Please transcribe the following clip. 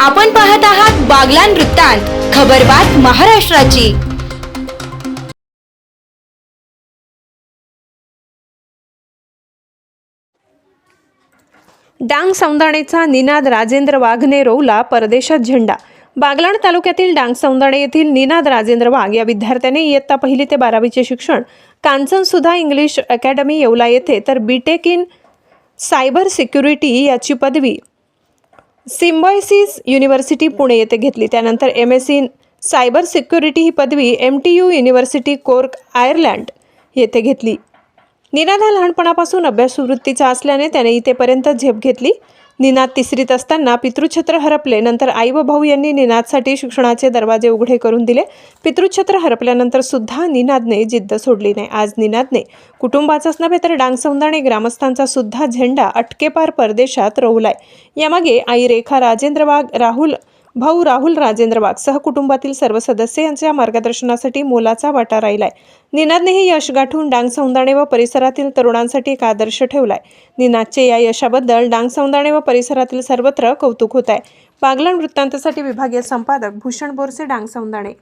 आपण पाहत आहात बागलान वृत्तांत खबरबात महाराष्ट्राची. डांग सौंदाणेचा निनाद राजेंद्र वाघने रोवला परदेशात झेंडा. बागलाण तालुक्यातील डांग सौंदाणे येथील निनाद राजेंद्र वाघ या विद्यार्थ्याने इयत्ता पहिली ते बारावीचे शिक्षण कांचन सुधा इंग्लिश अकॅडमी येवला येथे तर बीटेक इन सायबर सिक्युरिटी याची पदवी सिम्बॉयसिस युनिव्हर्सिटी पुणे येथे घेतली. त्यानंतर M S C cyber security ही पदवी M T U university Cork Ireland येथे घेतली. निनाद लहानपणापासून अभ्यासवृत्तीचा असल्याने त्याने इथेपर्यंत झेप घेतली. निनाद तिसरीत असताना पितृछत्र हरपले. नंतर आई व भाऊ यांनी निनादसाठी शिक्षणाचे दरवाजे उघडे करून दिले. पितृछत्र हरपल्यानंतर सुद्धा निनादने जिद्द सोडली नाही. आज निनादने कुटुंबाचाच नव्हे तर डांगसौंदाणे ग्रामस्थांचा सुद्धा झेंडा अटकेपार परदेशात रोवलाय. यामागे आई रेखा राजेंद्र वाघ राहुल भाऊ राहुल राजेंद्र वाघ सहकुटुंबातील सर्व सदस्य यांच्या मार्गदर्शनासाठी मोलाचा वाटा राहिलाय. निनादने हे यश गाठून डांग सौंदाणे व परिसरातील तरुणांसाठी एक आदर्श ठेवलाय. निनादचे या यशाबद्दल डांग सौंदाणे व परिसरातील सर्वत्र कौतुक होत आहे. पागलन वृत्तांतसाठी विभागीय संपादक भूषण बोरसे डांग सौंदाणे.